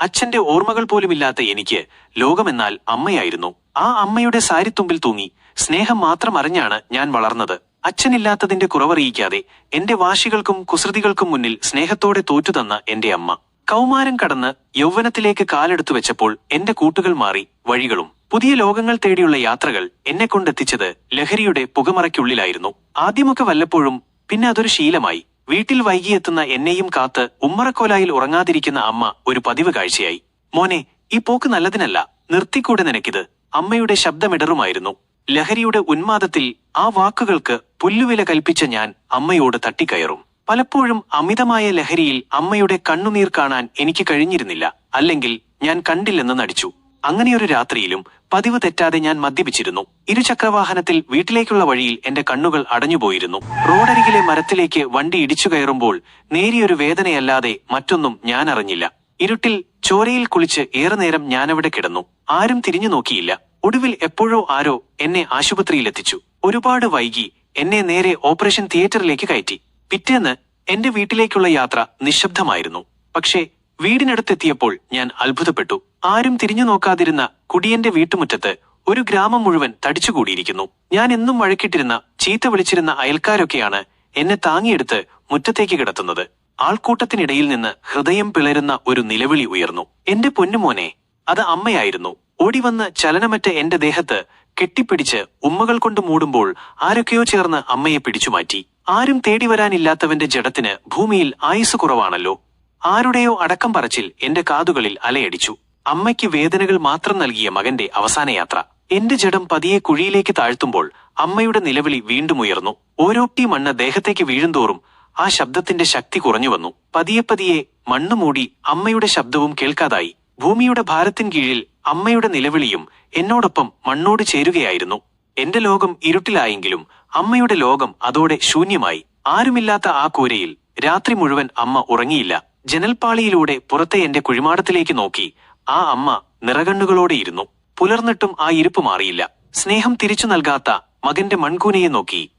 അച്ഛന്റെ ഓർമ്മകൾ പോലുമില്ലാത്ത എനിക്ക് ലോകമെന്നാൽ അമ്മയായിരുന്നു. ആ അമ്മയുടെ സാരിത്തുമ്പിൽ തൂങ്ങി. സ്നേഹം മാത്രം അറിഞ്ഞാണ് ഞാൻ വളർന്നത്. അച്ഛനില്ലാത്തതിന്റെ കുറവറിയിക്കാതെ എന്റെ വാശികൾക്കും കുസൃതികൾക്കും മുന്നിൽ സ്നേഹത്തോടെ തോറ്റുതന്ന എന്റെ അമ്മ. കൗമാരം കടന്ന് യൗവനത്തിലേക്ക് കാലെടുത്തു വെച്ചപ്പോൾ എന്റെ കൂട്ടുകൾ മാറി വഴികളും. പുതിയ ലോകങ്ങൾ തേടിയുള്ള യാത്രകൾ എന്നെ കൊണ്ടെത്തിച്ചത് ലഹരിയുടെ പുകമറയ്ക്കുള്ളിലായിരുന്നു. ആദ്യമൊക്കെ വല്ലപ്പോഴും പിന്നെ അതൊരു ശീലമായി. വീട്ടിൽ വൈകിയെത്തുന്ന എന്നെയും കാത്ത് ഉമ്മറക്കോലായിൽ ഉറങ്ങാതിരിക്കുന്ന അമ്മ ഒരു പതിവ് കാഴ്ചയായി. മോനെ ഈ പോക്ക് നല്ലതിനല്ല. നിർത്തിക്കൂടെ നിനക്കിത്. അമ്മയുടെ ശബ്ദമിടറുമായിരുന്നു. ലഹരിയുടെ ഉന്മാദത്തിൽ ആ വാക്കുകൾക്ക് പുല്ലുവില കൽപ്പിച്ച ഞാൻ അമ്മയോട് തട്ടിക്കയറും. പലപ്പോഴും അമിതമായ ലഹരിയിൽ അമ്മയുടെ കണ്ണുനീർ കാണാൻ എനിക്ക് കഴിഞ്ഞിരുന്നില്ല. അല്ലെങ്കിൽ ഞാൻ കണ്ടില്ലെന്ന് നടിച്ചു. അങ്ങനെയൊരു രാത്രിയിലും പതിവ് തെറ്റാതെ ഞാൻ മദ്യപിച്ചിരുന്നു. ഇരുചക്രവാഹനത്തിൽ വീട്ടിലേക്കുള്ള വഴിയിൽ എന്റെ കണ്ണുകൾ അടഞ്ഞുപോയിരുന്നു. റോഡരികിലെ മരത്തിലേക്ക് വണ്ടി ഇടിച്ചു കയറുമ്പോൾ നേരിയൊരു വേദനയല്ലാതെ മറ്റൊന്നും ഞാൻ അറിഞ്ഞില്ല ഇരുട്ടിൽ ചോരയിൽ കുളിച്ച് ഏറെ നേരം ഞാനവിടെ കിടന്നു. ആരും തിരിഞ്ഞു നോക്കിയില്ല. ഒടുവിൽ എപ്പോഴോ ആരോ എന്നെ ആശുപത്രിയിലെത്തിച്ചു. ഒരുപാട് വൈകി എന്നെ നേരെ ഓപ്പറേഷൻ തിയേറ്ററിലേക്ക് കയറ്റി. പിറ്റേന്ന് എന്റെ വീട്ടിലേക്കുള്ള യാത്ര നിശബ്ദമായിരുന്നു. പക്ഷേ വീടിനടുത്തെത്തിയപ്പോൾ ഞാൻ അത്ഭുതപ്പെട്ടു. ആരും തിരിഞ്ഞു നോക്കാതിരുന്ന കുടിയന്റെ വീട്ടുമുറ്റത്ത് ഒരു ഗ്രാമം മുഴുവൻ തടിച്ചുകൂടിയിരിക്കുന്നു. ഞാൻ എന്നും വഴക്കിട്ടിരുന്ന ചീത്ത വിളിച്ചിരുന്ന അയൽക്കാരൊക്കെയാണ് എന്നെ താങ്ങിയെടുത്ത് മുറ്റത്തേക്ക് കിടത്തുന്നത്. ആൾക്കൂട്ടത്തിനിടയിൽ നിന്ന് ഹൃദയം പിളരുന്ന ഒരു നിലവിളി ഉയർന്നു. എന്റെ പൊന്നുമോനെ അത് അമ്മയായിരുന്നു. ഓടിവന്ന് ചലനമറ്റ എന്റെ ദേഹത്ത് കെട്ടിപ്പിടിച്ച് ഉമ്മകൾ കൊണ്ട് മൂടുമ്പോൾ ആരൊക്കെയോ ചേർന്ന് അമ്മയെ പിടിച്ചുമാറ്റി. ആരും തേടി വരാനില്ലാത്തവന്റെ ജഡത്തിന് ഭൂമിയിൽ ആയുസ് കുറവാണല്ലോ. ആരുടെയോ അടക്കം പറച്ചിൽ എന്റെ കാതുകളിൽ അലയടിച്ചു. അമ്മയ്ക്ക് വേദനകൾ മാത്രം നൽകിയ മകന്റെ അവസാന യാത്ര. എന്റെ ജഡം പതിയെ കുഴിയിലേക്ക് താഴ്ത്തുമ്പോൾ അമ്മയുടെ നിലവിളി വീണ്ടും ഉയർന്നു. ഓരോ ടീ മണ്ണ് ദേഹത്തേക്ക് വീഴുന്തോറും ആ ശബ്ദത്തിന്റെ ശക്തി കുറഞ്ഞു വന്നു. പതിയെ പതിയെ മണ്ണു മൂടി അമ്മയുടെ ശബ്ദവും കേൾക്കാതായി. ഭൂമിയുടെ ഭാരത്തിൻ കീഴിൽ അമ്മയുടെ നിലവിളിയും എന്നോടൊപ്പം മണ്ണോട് ചേരുകയായിരുന്നു. എന്റെ ലോകം ഇരുട്ടിലായെങ്കിലും അമ്മയുടെ ലോകം അതോടെ ശൂന്യമായി. ആരുമില്ലാത്ത ആ കൂരയിൽ രാത്രി മുഴുവൻ അമ്മ ഉറങ്ങിയില്ല. ജനൽപ്പാളിയിലൂടെ പുറത്തെ എന്റെ കുഴിമാടത്തിലേക്ക് നോക്കി ആ അമ്മ നിറകണ്ണുകളോടെ ഇരുന്നു. പുലർന്നിട്ടും ആ ഇരുപ്പ് മാറിയില്ല. സ്നേഹം തിരിച്ചു നൽകാത്ത മകന്റെ മൺകൂനയെ നോക്കി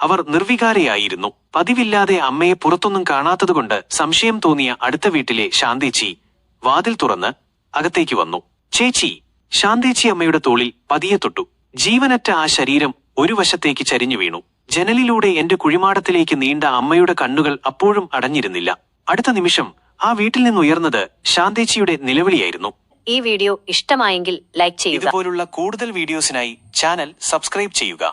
അവർ നിർവികാരയായിരുന്നു. പതിവില്ലാതെ അമ്മയെ പുറത്തൊന്നും കാണാത്തതുകൊണ്ട് സംശയം തോന്നിയ അടുത്ത വീട്ടിലെ ശാന്തിച്ചി വാതിൽ തുറന്ന് അകത്തേക്ക് വന്നു. ചേച്ചി ശാന്തിച്ചി അമ്മയുടെ തോളിൽ പതിയെ തൊട്ടു. ജീവനറ്റ ആ ശരീരം ഒരു വശത്തേക്ക് ചരിഞ്ഞു വീണു. ജനലിലൂടെ എന്റെ കുഴിമാടത്തിലേക്ക് നീണ്ട അമ്മയുടെ കണ്ണുകൾ അപ്പോഴും അടഞ്ഞിരുന്നില്ല. അടുത്ത നിമിഷം ആ വീട്ടിൽ നിന്ന് നിന്നുയർന്നത് ശാന്തേച്ചിയുടെ നിലവിളിയായിരുന്നു. ഈ വീഡിയോ ഇഷ്ടമായെങ്കിൽ ലൈക്ക് ചെയ്യുക. ഇതുപോലുള്ള കൂടുതൽ വീഡിയോസിനായി ചാനൽ സബ്സ്ക്രൈബ് ചെയ്യുക.